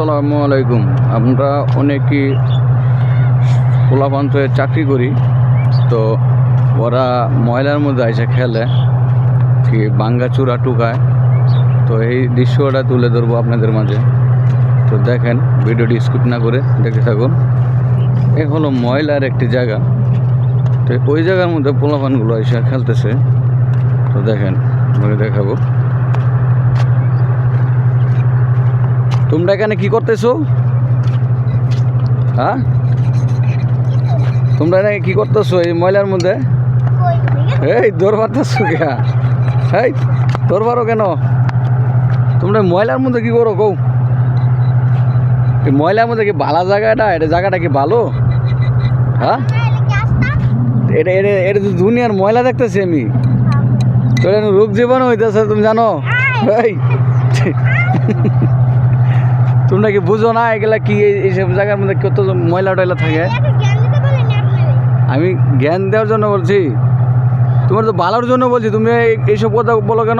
আসসালামু আলাইকুম। আমরা অনেকেই পোলাপান্তে চাকরি করি, তো ওরা ময়লার মধ্যে এসে খেলে, কি বাঙ্গা চূড়া টুকায়। তো এই দৃশ্যটা তুলে ধরবো আপনাদের মাঝে। তো দেখেন, ভিডিওটি স্কিপ না করে দেখতে থাকুন। এ হলো ময়লার একটি জায়গা। তো ওই জায়গার মধ্যে পোলাপানগুলো এসে খেলতেছে। তো দেখেন দেখাবো। তোমরা এখানে কি করতেছো? হ্যাঁ? তোমরা এখানে কি করতেছো এই ময়লার মধ্যে? এই দৌড় মারতেছো কে এই দৌড় মারো কেন? তোমরা ময়লার মধ্যে কি করো কৌ এই ময়লার মধ্যে কি ভালো জায়গাটা? এটা জায়গাটা কি ভালো? হ্যাঁ? এটা এটা এটা তো দুনিয়ার ময়লা দেখতেছি আমি। তো এটা রোগ জীবাণু হইতেছে, তুমি জানো? এই। তোমরা কি বুঝো না এগুলা কি? এই- এইসব জায়গার মধ্যে কত ময়লা টয়লা থাকে? আমি জ্ঞান দেওয়ার জন্য বলছি। তোমার তো ভালোর জন্য বলছি। তুমি এই- এইসব কথা বলো কেন?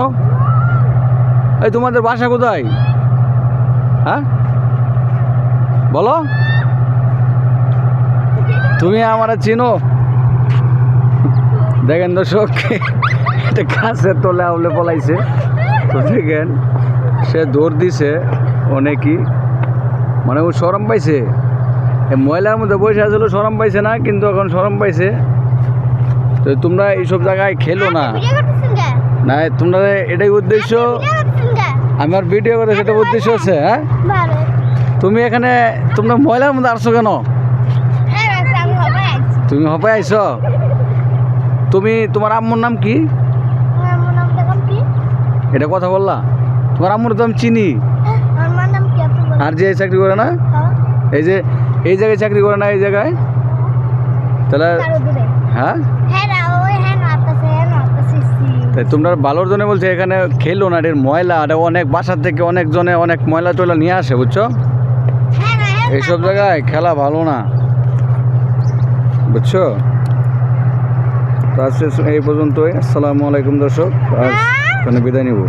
এই তোমাদের বাসা কোথায়? হ্যাঁ? বলো। তুমি আমার চিনো? দেখেন দর্শক একটা গাছের তলে আউলে পলাইছে। তো দেখেন সে দৌড় দিছে অনেকই। মানে ও সরম পাইছে। এই ময়লার মধ্যে বসে আসলে সরম পাইছে না কিন্তু এখন সরম পাইছে। তো তোমরা এইসব জায়গায় খেলো না। না তোমরা এটাই উদ্দেশ্য। আমার ভিডিও করে সেটা উদ্দেশ্য আছে হ্যাঁ? তুমি এখানে তোমরা ময়লার মধ্যে আসছো কেন? তুমি হবে আইছো? তুমি তোমার আম্মুর নাম কি? এটা কথা বললা? তোমার আম্মুর তো আমি চিনি। আর যে এই চাকরি করে না? এই যে এই জায়গায় চাকরি করে না এই জায়গায়? তাহলে হ্যাঁ? তাই তোমরা ভালোর জন্য বলছে এখানে খেলো না এর ময়লা আর অনেক বাসার থেকে অনেক জনে অনেক ময়লা টয়লা নিয়ে আসে বুঝছ? এইসব জায়গায় খেলা ভালো না বুঝছ? তো আজকে এই পর্যন্তই আসসালামু আলাইকুম দর্শক আজ বিদায় নিব।